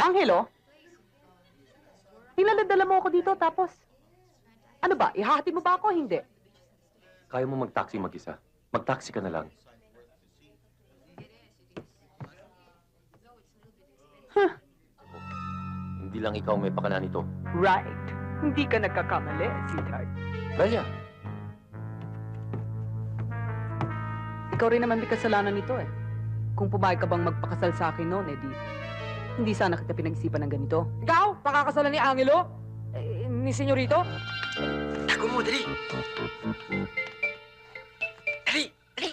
Angelo? Nilaladala mo ako dito tapos... Ano ba, ihahatid mo ba ako hindi? Kaya mo mag-taxi mag-isa. Mag-taxi ka na lang. Huh. Hindi lang ikaw may pakana nito. Right. Hindi ka nagkakamali, sweetheart. Dalia, Ikaw rin naman may kasalanan nito eh. Kung pumayag ka bang magpakasal sa akin noon, edi... Hindi sana kita pinag-isipan ng ganito. Ikaw, pakakasalan ni Angelo? Eh, ni Senyorito? Tago mo, dali! Dali! Dali!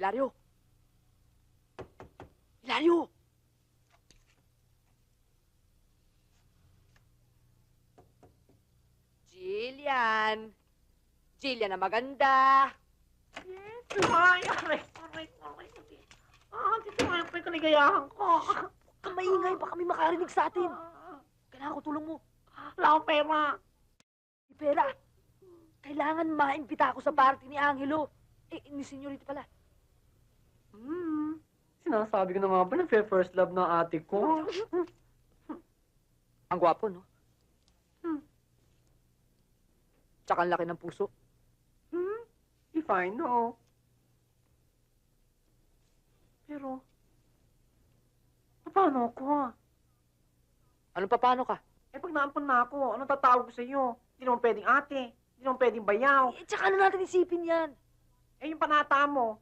Hilario! Hilario! Jillian! Jillian na maganda! Ay, aray, aray, aray. Ah, dito nga yung kaligayahan ko. Kamaingay, baka may makarinig sa atin. Kailangan ko tulong mo. Wala akong pera. May pera. Kailangan maimbita ako sa party ni Angelo. Eh, ni Senyorito pala. Hmm. Sinasabi ko na nga ba na first love ng ate ko? Ang gwapo, no? Hmm. Tsaka ang laki ng puso. Hmm? If I know. Pero, paano ako? Ano pa, paano ka? Eh, pag naampun na ako, anong tatawag ko sa iyo? Hindi naman pwedeng ate. Hindi naman pwedeng bayaw. Eh, tsaka na natin isipin yan. Eh, yung panata mo,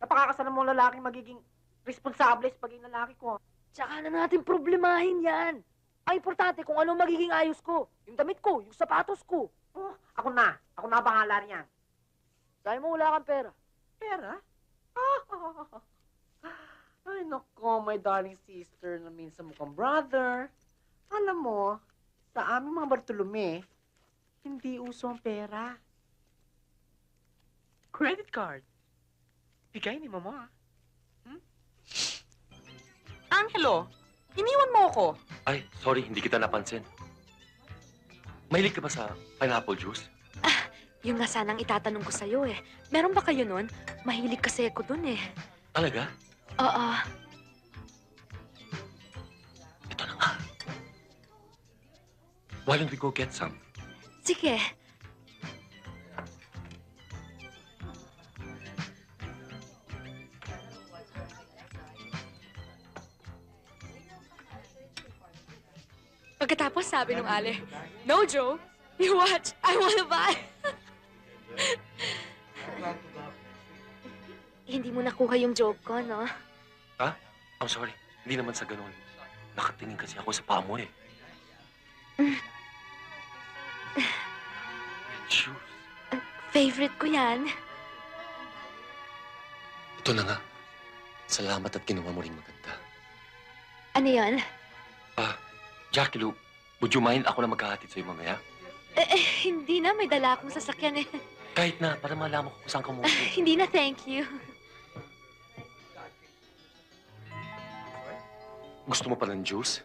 napakakasalan mo ang lalaking magiging responsable sa pagiging lalaki ko. Tsaka na natin problemahin yan. Ang importante kung ano magiging ayos ko. Yung damit ko, yung sapatos ko. Oh, ako na. Ako na bahala riyan. Dahil mo wala kang pera. Pera? Ay, nako, my darling sister na minsan mukhang brother. Alam mo, sa aming mga Bartolome, hindi uso ang pera. Credit card. Bigay ni mama. Angelo, iniwan mo ako. ay, sorry, hindi kita napansin. Mahilig ka ba sa pineapple juice? Yung nga sanang itatanong ko sa'yo eh. Meron ba kayo nun? Mahilig kasi ako dun eh. Talaga? Oo. Ito na nga. Why don't we go get some? Sige. Pagkatapos sabi nung Ale, No, Joe. You watch. I wanna buy. Hindi mo nakuha yung joke ko, no? I'm sorry, hindi naman sa ganun. Nakatingin kasi ako sa paa mo eh. Shoes. Favorite ko yan. Ito na nga. Salamat at ginawa mo rin maganda. Ano yan? Jackie Lou, would you mind ako na maghahatid sa'yo mamaya? Eh, eh, hindi na. May dala akong sasakyan eh. Kahit na, para malaman ko kung saan ka umuwi. hindi na, thank you. Gusto mo pa ng juice?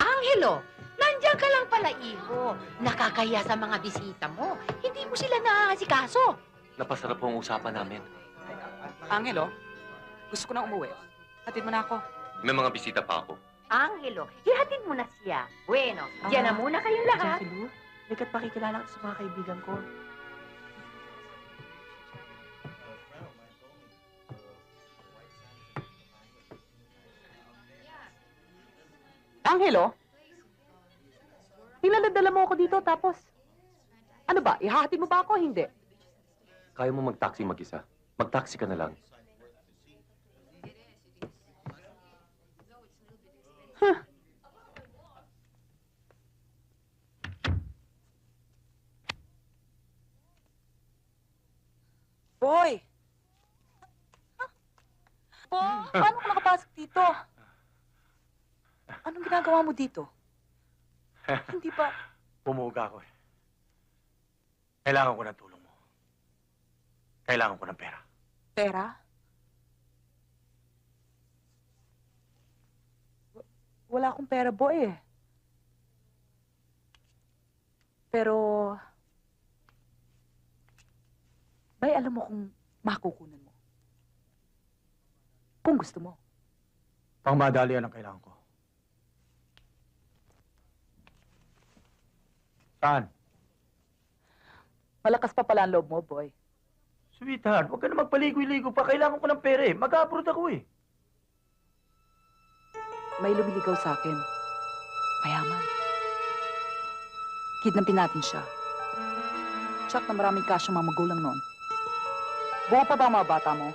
Angelo, nandiyan ka lang pala, iho. Nakakaya sa mga bisita mo. Hindi mo sila nakakasikaso. Napasarap po ang usapan namin. Angelo, gusto ko na umuwi. Hatid mo na ako. May mga bisita pa ako. Angelo, ihatid mo na siya. Bueno, diyan na muna kayong lahat. Jackie Lou, likat pakikilala ka sa mga kaibigan ko. Angelo? Nilaladala mo ako dito tapos... Ano ba, ihahatid mo ba ako hindi? Kaya mo mag-taxi mag-isa. Mag-taxi ka na lang. Boy! Bo, paano ka nakapasok dito? Anong ginagawa mo dito? Hindi ba... Bumuga ako eh. Kailangan ko ng tulong mo. Kailangan ko ng pera. Pera? W- Wala akong pera, boy eh. Pero... Bay, alam mo kung makukunan mo. Kung gusto mo. Pang madali yan ang kailangan ko. Saan? Malakas pa pala ang loob mo, boy. Sweetheart, huwag ka na magpaligoy-ligo pa. Kailangan ko ng pera eh. Mag-abroad ako eh. May lumiligaw sa akin. Mayaman. Kidnapin natin siya. Check na maraming ang mga magulang noon. Buo pa ba ang mga bata mo?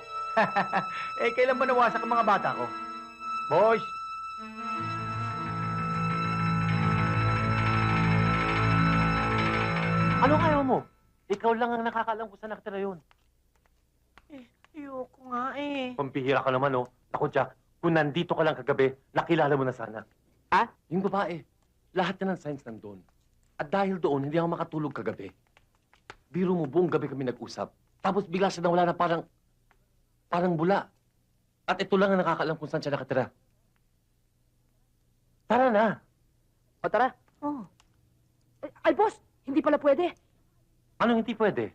eh, kailan ba nawasak ang mga bata ko? Boys! Anong ayaw mo? Ikaw lang ang nakakaalam kung saan nakatira yun. Ayoko nga eh. Pampihira ka naman, oh. Ako, Jack, kung nandito ka lang kagabi, nakilala mo na sana. Ha? Yung babae. Lahat na ng signs nandun. At dahil doon, hindi ako makatulog kagabi. Biro mo, buong gabi kami nag-usap. Tapos bigla siya nawala na parang... parang bula. At ito lang ang nakakaalam kung saan siya nakatira. Tara na. O tara. Oh. Ay, ay, boss! Hindi pala pwede. Anong hindi pwede?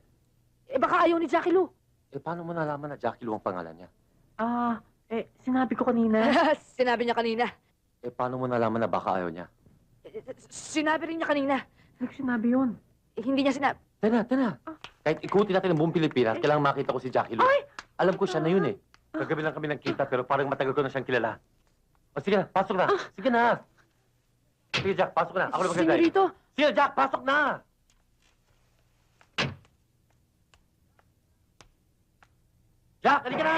Eh, baka ayaw ni Jackie Lou. Eh, paano mo nalaman na Jackie Lou ang pangalan niya? Ah, eh, sinabi ko kanina. Sinabi niya kanina. Eh, paano mo nalaman na baka ayaw niya? Eh, Sinabi rin niya kanina. Nagsinabi yun. Eh, hindi niya sinabi. Tara, tara. Kahit ikutin natin ang buong Pilipinas, kailangan makita ko si Jackie Lou. Alam ko siya na yun eh. Kagabi lang kami nagkita pero parang matagal ko na siyang kilala. O sige na, pasok na. Sige na. Sige Jack, pasok na. Ako na magagay. Senyorito, Sige Jack, pasok na. Jack, halika na!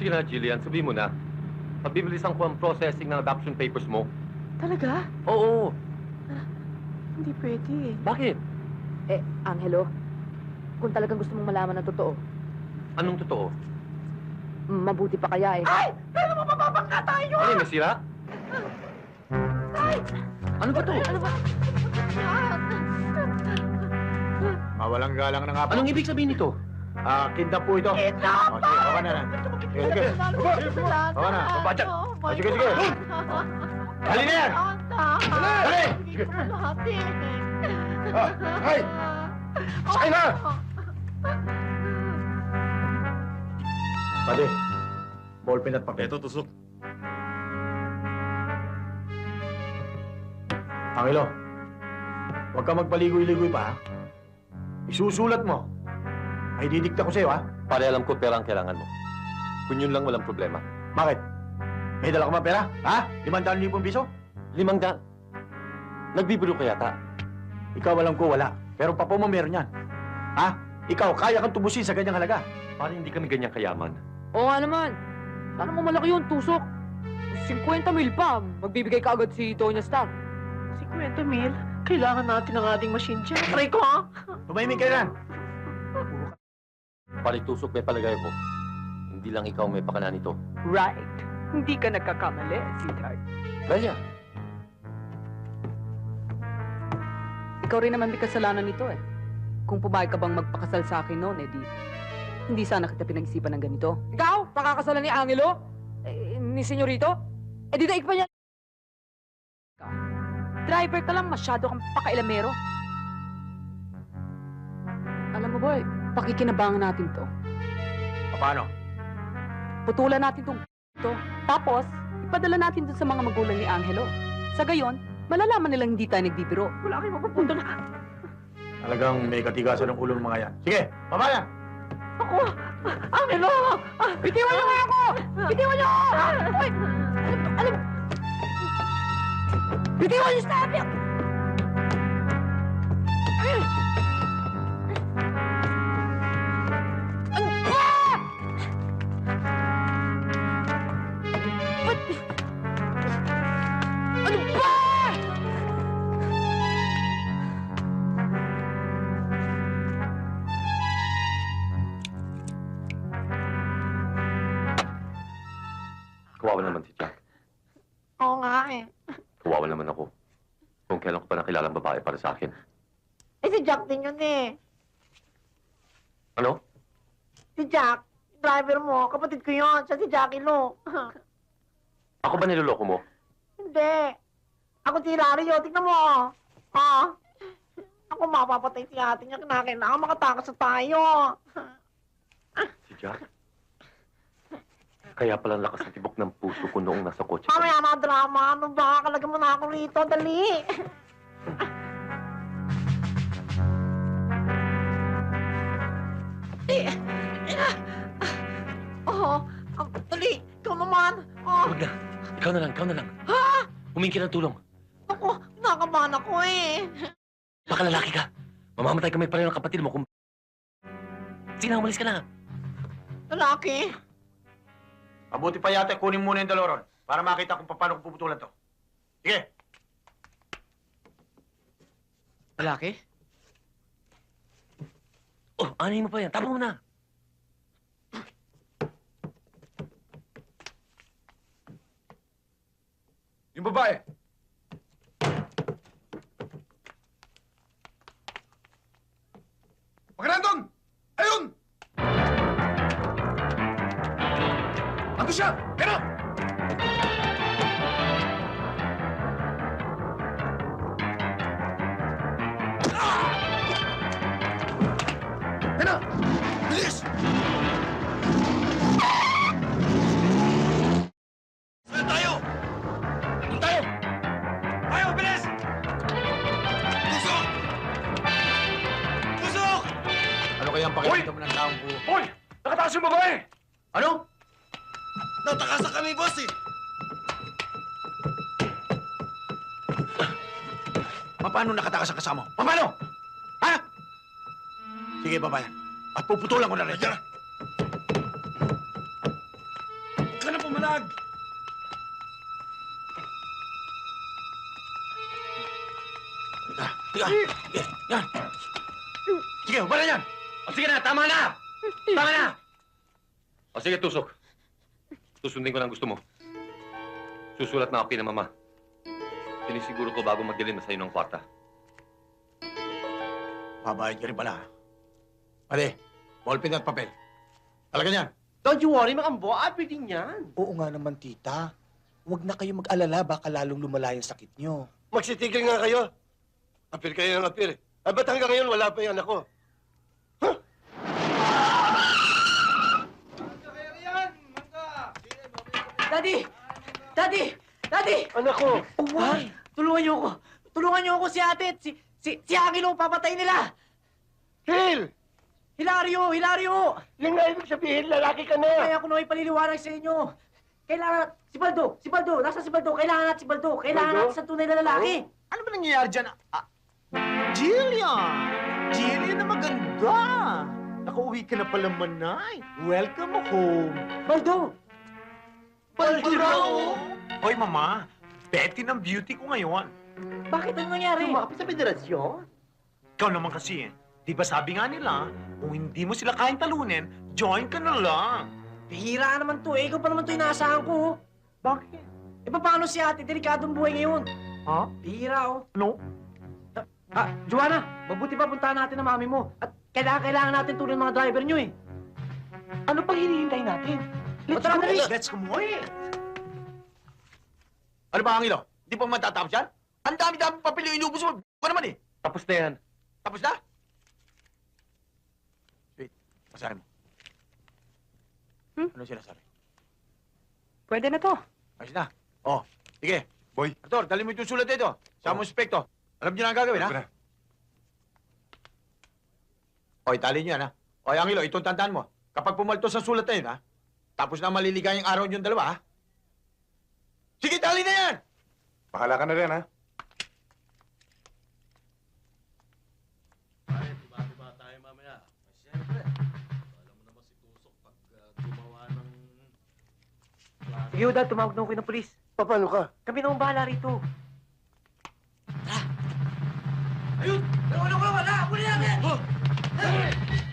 Sige na, Jillian, sabihin mo na. Pabibilisan ko ang processing ng adoption papers mo. Talaga? Oo, Hindi pwede eh. bakit? eh, Angelo, kung talagang gusto mong malaman ng totoo, Anong totoo? mabuti pa kaya eh. Ay! Pero mapapabangka tayo! Ano yung nasira? Ano ba to? Ano ba? Mawalang galang na nga po. Anong ibig sabihin nito? Ah, kidnap po ito. Kidnap! O, sige, baka na na. Sige, sige. Sige, sige. Dali na yan! Dali! Sige. Ay! Sakay! Pwede. Ballpen at papel. Eto, tusok. Angelo, huwag ka magpaligoy-ligoy pa, ha? Isusulat mo. Ay didikta ko sa'yo, ha? Pare alam ko pera ang kailangan mo. Kung yun lang walang problema. Bakit? May dala ka ba pera? Ha? Limandaan libong piso? Limang da... Nagbibiro ka yata. Ikaw alam ko wala. Pero papa mo meron yan. Ha? Ikaw, kaya kang tubusin sa ganyang halaga. Pare hindi kami ganyang kayaman. Oo nga naman. Sana mo malaki yung tusok. 50 mil pa, magbibigay ka agad si Tonya Stark. 50 mil? Kailangan natin ng ating machine dyan. Aray ko, ha? Tumahimik ka na. Pare tusok may palagay ko. Hindi lang ikaw may pakana nito. Right. Hindi ka nagkakamali, sweetheart. Belia, Ikaw rin naman may kasalanan nito eh. Kung pumayag ka bang magpakasal sa akin noon, edi hindi sana kita pinag-isipan ng ganito. Ikaw, pakakasalan ni Angelo? Eh, ni Senyorito? Eh, di daig pa niya. Driver ka lang, masyado kang pakailamero. Alam mo boy, pakikinabangan natin to. Paano? Putulan natin tong to. Tapos, ipadala natin dun sa mga magulang ni Angelo. Sa gayon, malalaman nilang hindi tayo nagbibiro. Wala kayong mapupunta na. Talagang may katigasan ng ulo ng mga yan. Sige, baba na. Ako! Angelo! Bitiwan niyo nga ako! Bitiwan niyo ako! Uy! Alam, alam... Bitiwan niyo sa akin! Babae para sa akin. Eh si Jack din yun eh. Ano? Si Jack, driver mo, kapatid ko yun. Siya si Jackie Lo. Ako ba niloloko mo? Hindi. Ako si Hilario, tignan mo. oh. Ah. Ako mapapatay si ate niya. Kinakailangan makatakas na tayo. Si Jack? Kaya pala lakas ng tibok ng puso ko noong nasa kotse. Mamaya na drama. Ano ba? Kalagyan mo na ako rito. Dali. Eh, ina. Oo. Oh, dali. Ikaw naman. Oh, Huwag na. Ikaw na lang, ikaw na lang. ha? Humingi ka ng tulong. Ako, nakabahan ako eh. Baka lalaki ka. Mamamatay kami pareho ng kapatid mo kung... Sige na, umalis ka na. Lalaki. Mabuti pa yata kunin muna yung dalawa ron para makita kung paano ko puputulan to. Sige. Lalaki? Oh, anayin mo pa yan. Tama mo na. Yung babae. Magandang doon! Ayun! Ando siya! Pero! Paano nakatakas ang kasama mo? Paano? Ha? Sige, babayan. At puputulan ko na rin. Ayan! Huwag ka na pumalag! Tiga, tiga. Sige, yan. Sige, wala yan. O sige na, tama na! Tama na! O sige, tusok. Susundin ko lang gusto mo. Susulat na ako kay na mama. Sinisiguro ko bago magdalhin na sa'yo ng kwarta. Babayad ka rin pala. ha? Pare, ballpen at papel. Talaga niyan. Don't you worry, Makambo. Happy din yan. Oo nga naman, tita. Huwag na kayo mag-alala, baka lalong lumala yung sakit nyo. Magsitigil nga kayo. Apir kayo ng apir. Ay, ba't hanggang ngayon wala pa yung anak ko? Daddy! Daddy! Daddy! Anak ko! Ha? Tulungan niyo ako! Tulungan niyo ako si ate at si, si, si Angelo papatay nila! Phil! Hilario! Hilario! Yung nga ibig sabihin, lalaki ka na! Kaya ako na ipaliliwanag sa inyo. Kailangan, si Baldo, si Baldo, nasa si Baldo, kailangan natin si Baldo, kailangan Baldo? natin sa tunay na lalaki. Ano ba nangyayari dyan? Ah, Jillian! Jillian na maganda! Nakauwi ka na pala, Manay. Welcome home. Baldo! Baldo! Hoy, Mama. Betty ng beauty ko ngayon. Bakit ano nangyari? Tumakapit sa federasyon? Ikaw naman kasi eh. Di ba sabi nga nila, kung hindi mo sila kayang talunin, join ka na lang. Bihira naman to eh. Ikaw pa naman to inaasahan ko. Bakit? Eh paano si ate? Delikadong buhay ngayon. Ha? Bihira oh. No? Ah, Joanna, mabuti pa puntahan natin ang mami mo. At kailangan, kailangan natin tulong ng mga driver nyo eh. Ano pang hinihintay natin? Let's go! Let's go, Moy! Ano ba, Angelo? Di pa matatapos yan? Ang dami-dami papel yung inubos mo. Ano naman eh? Tapos na yan. Tapos na? Wait, basahin mo. Hmm? Ano sinasabi? Pwede na to. Ayos na. Oh, sige. Boy. Arthur, dali mo itong sulat dito. Sa mo spekto. Alam niyo na ang gagawin, ha? O, itali niyo yan, ha? O, Angelo, itong tandaan mo. Kapag pumalto sa sulat na yun, ha? Tapos na maliligayang araw niyong dalawa, ha? Sige, tali na yan! Bahala ka na rin, ha? Sige, Udad, tumawag na ako ng polis. Paano ka? Kami na ang bahala rito. Ayun! Dalawa na ko lang, wala! Huli natin!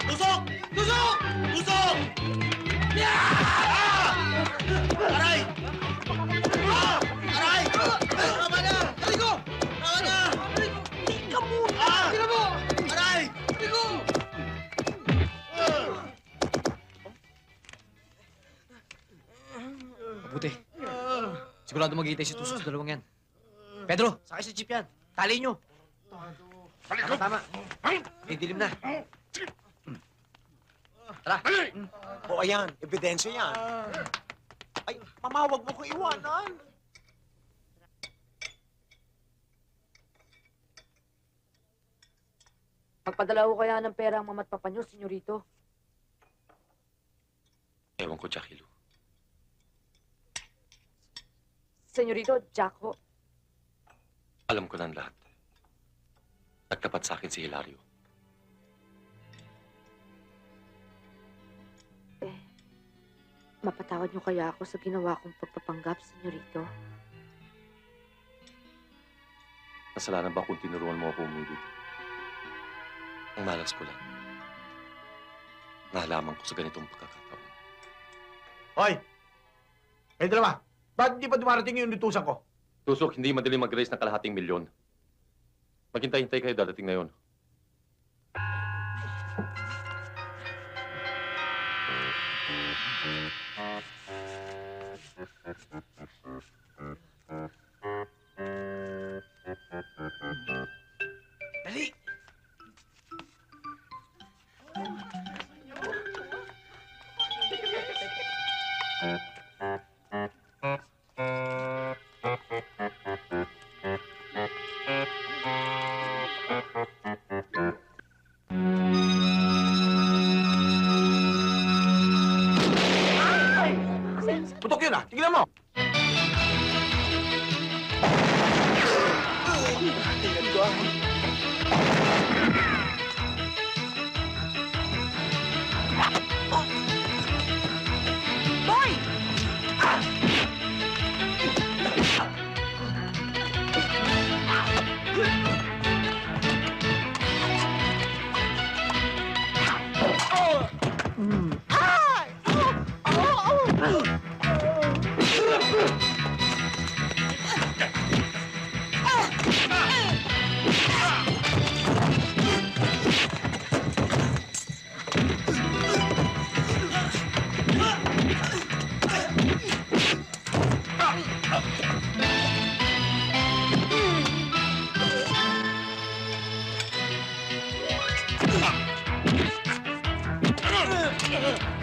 Tusok! Tusok! Tusok! Yeah! Ah! Aray! Sigurado maghihintay si Tuso sa dalawang yan. Pedro, sakay sa jeep yan. Tali nyo. Tama, tama. May dilim na. Tara. O ayan, ebidensya yan. Ay, mamawag mo ko iwanan. Magpadala ko kaya ng pera ang mama't papa nyo, senyorito. Ewan ko, Jackie Lou. Senyorito, Jack ho. Alam ko na ang lahat. Nagtapat sa akin si Hilario. Mapatawad niyo kaya ako sa ginawa kong pagpapanggap, senyorito? Kasalanan ba kung tinuruan mo ako umibig? Ang malas ko lang. Nahalaman ko sa ganitong pagkakataon. Hoy! Kayo dalawa, bakit hindi pa dumarating yung lutusan ko? Tusok, hindi madali mag-raise ng kalahating milyon. Maghintay-hintay kayo, dadating na yon. Jackie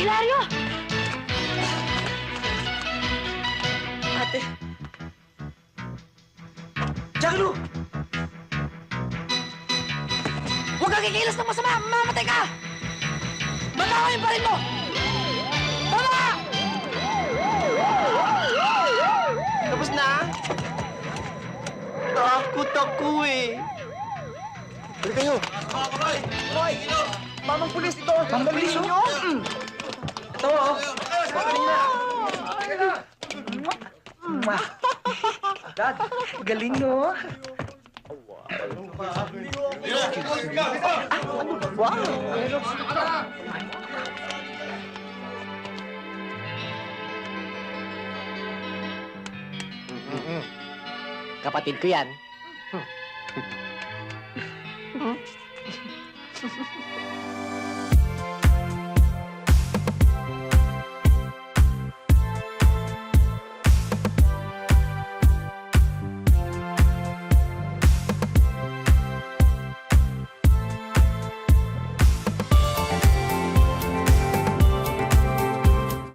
Hilario! Ate! Jackie Huwag kang kikilos ng masama! Mamamatay ka! Matawin pa rin mo! Tama! Tapos na? Takot ako eh. Balik kayo! Hoy! Hoy! Mamang pulis ito! Mamang pulis nyo? Ito oh! Dad, galing no? Kapatid ko yan.